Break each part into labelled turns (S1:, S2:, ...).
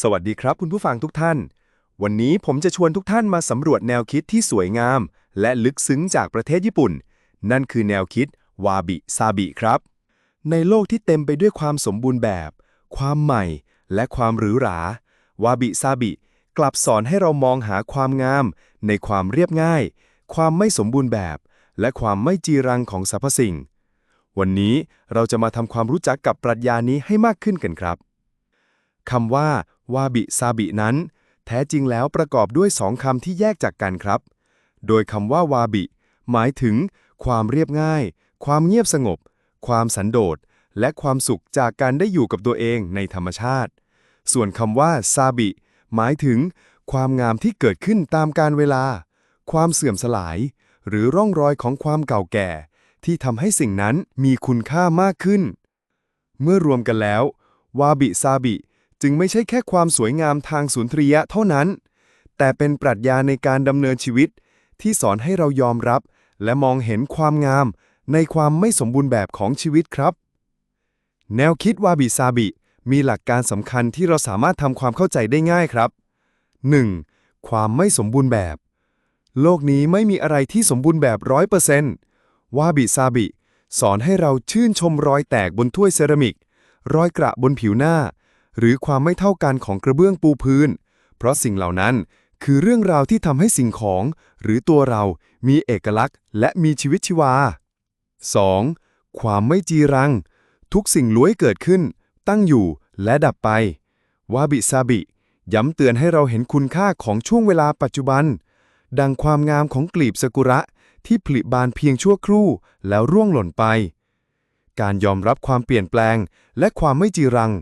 S1: สวัสดีครับคุณผู้ฟังทุกท่าน วันนี้ผมจะชวนทุกท่านมาสำรวจแนวคิดที่สวยงาม และลึกซึ้งจากประเทศญี่ปุ่น นั่นคือแนวคิดวาบิซาบิครับ ในโลกที่เต็มไปด้วยความสมบูรณ์แบบ ความใหม่ และความหรูหราวาบิซาบิกลับสอนให้เรามองหาความงาม ในความเรียบง่าย ความไม่สมบูรณ์แบบ และความไม่จีรังของสรรพสิ่ง วันนี้เราจะมาทำความรู้จักกับปรัชญานี้ให้มากขึ้นกันครับคำว่า วาบิซาบินั้น แท้จริงแล้วประกอบด้วยสองคำที่แยกจากกันครับ โดยคำว่าวาบิ หมายถึง ความเรียบง่าย ความเงียบสงบ ความสันโดษ และความสุขจากการได้อยู่กับตัวเองในธรรมชาติ ส่วนคำว่าซาบิ หมายถึง ความงามที่เกิดขึ้นตามการเวลา ความเสื่อมสลาย หรือร่องรอยของความเก่าแก่ ที่ทำให้สิ่งนั้นมีคุณค่ามากขึ้น เมื่อรวมกันแล้ว วาบิซาบิ จึงไม่ใช่แค่ความสวยงามทางสุนทรียะเท่านั้น แต่เป็นปรัชญาในการดำเนินชีวิต ที่สอนให้เรายอมรับ และมองเห็นความงาม ในความไม่สมบูรณ์แบบของชีวิตครับ แนวคิดวาบิซาบิ มีหลักการสำคัญที่เราสามารถทำความเข้าใจได้ง่ายครับ 1. ความไม่สมบูรณ์แบบ โลกนี้ไม่มีอะไรที่สมบูรณ์แบบร้อยเปอร์เซนต์วาบิซาบิ สอนให้เราชื่นชมรอยแตกบนถ้วยเซรามิก รอยกระบนผิวหน้า หรือความไม่เท่ากันของกระเบื้องปูพื้น เพราะสิ่งเหล่านั้นคือเรื่องราวที่ทำให้สิ่งของ หรือตัวเรามีเอกลักษณ์ และมีชีวิตชีวา 2. ความไม่จีรัง ทุกสิ่งล้วยเกิดขึ้น ตั้งอยู่และดับไป วาบิซาบิ ย้ำเตือนให้เราเห็นคุณค่าของช่วงเวลาปัจจุบัน ดังความงามของกลีบซากุระ ที่ผลิบานเพียงชั่วครู่แล้วร่วงหล่นไป การยอมรับความเปลี่ยนแปลง และความไม่จีรัง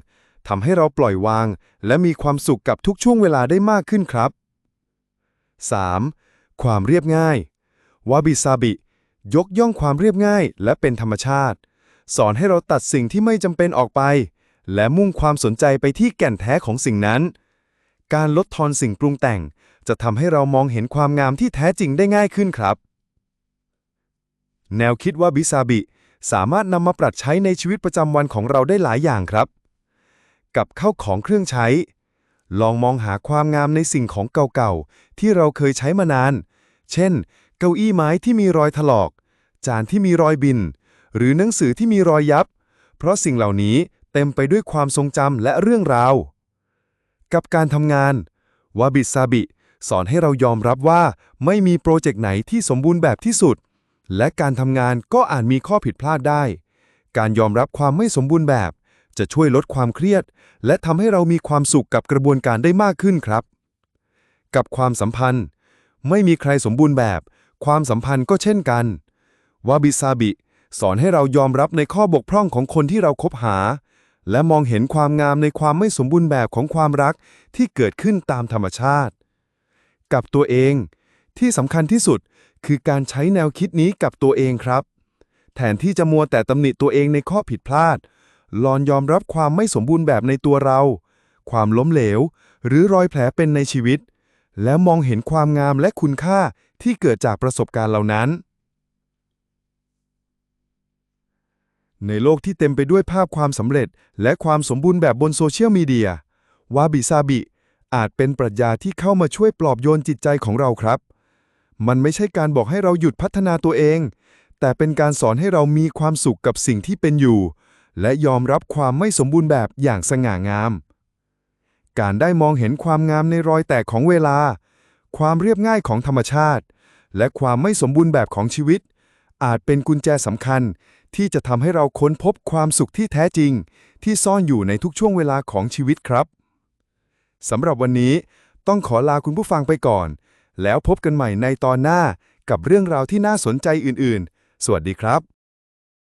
S1: ทำให้เราปล่อยวาง และมีความสุขกับทุกช่วงเวลาได้มากขึ้นครับ 3. ความเรียบง่าย วาบิซาบิ ยกย่องความเรียบง่าย และเป็นธรรมชาติ สอนให้เราตัดสิ่งที่ไม่จำเป็นออกไป และมุ่งความสนใจไปที่แก่นแท้ของสิ่งนั้น การลดทอนสิ่งปรุงแต่ง จะทำให้เรามองเห็นความงามที่แท้จริงได้ง่ายขึ้นครับ แนวคิดว่าบิซาบิสามารถนำมาปรับใช้ในชีวิตประจำวันของเราได้หลายอย่างครับ กับเข้าของเครื่องใช้ ลองมองหาความงามในสิ่งของเก่าๆ ที่เราเคยใช้มานาน เช่น เก้าอี้ไม้ที่มีรอยถลอก จานที่มีรอยบิน หรือหนังสือที่มีรอยยับ เพราะสิ่งเหล่านี้เต็มไปด้วยความทรงจำและเรื่องราว กับการทำงานวาบิซาบิ สอนให้เรายอมรับว่าไม่มีโปรเจกต์ไหนที่สมบูรณ์แบบที่สุด และการทำงานก็อาจมีข้อผิดพลาดได้ การยอมรับความไม่สมบูรณ์แบบ จะช่วยลดความเครียด และทำให้เรามีความสุขกับกระบวนการได้มากขึ้นครับ กับความสัมพันธ์ ไม่มีใครสมบูรณ์แบบ ความสัมพันธ์ก็เช่นกันวาบิซาบิ สอนให้เรายอมรับในข้อบกพร่องของคนที่เราคบหา และมองเห็นความงามในความไม่สมบูรณ์แบบของความรักที่เกิดขึ้นตามธรรมชาติ กับตัวเอง ที่สำคัญที่สุดคือการใช้แนวคิดนี้กับตัวเองครับ แทนที่จะมัวแต่ตำหนิตัวเองในข้อผิดพลาด ลองยอมรับความไม่สมบูรณ์แบบในตัวเรา ความล้มเหลว หรือรอยแผลเป็นในชีวิต แล้วมองเห็นความงามและคุณค่าที่เกิดจากประสบการณ์เหล่านั้น ในโลกที่เต็มไปด้วยภาพความสำเร็จ และความสมบูรณ์แบบบนโซเชียลมีเดียวาบิซาบิอาจเป็นปรัชญาที่เข้ามาช่วยปลอบโยนจิตใจของเราครับ มันไม่ใช่การบอกให้เราหยุดพัฒนาตัวเอง แต่เป็นการสอนให้เรามีความสุขกับสิ่งที่เป็นอยู่ และยอมรับความไม่สมบูรณ์แบบอย่างสง่างาม การได้มองเห็นความงามในรอยแตกของเวลา ความเรียบง่ายของธรรมชาติ และความไม่สมบูรณ์แบบของชีวิต อาจเป็นกุญแจสำคัญที่จะทำให้เราค้นพบความสุขที่แท้จริง ที่ซ่อนอยู่ในทุกช่วงเวลาของชีวิตครับสำหรับวันนี้ต้องขอลาคุณผู้ฟังไปก่อน แล้วพบกันใหม่ในตอนหน้ากับเรื่องราวที่น่าสนใจอื่น ๆ สวัสดีครับ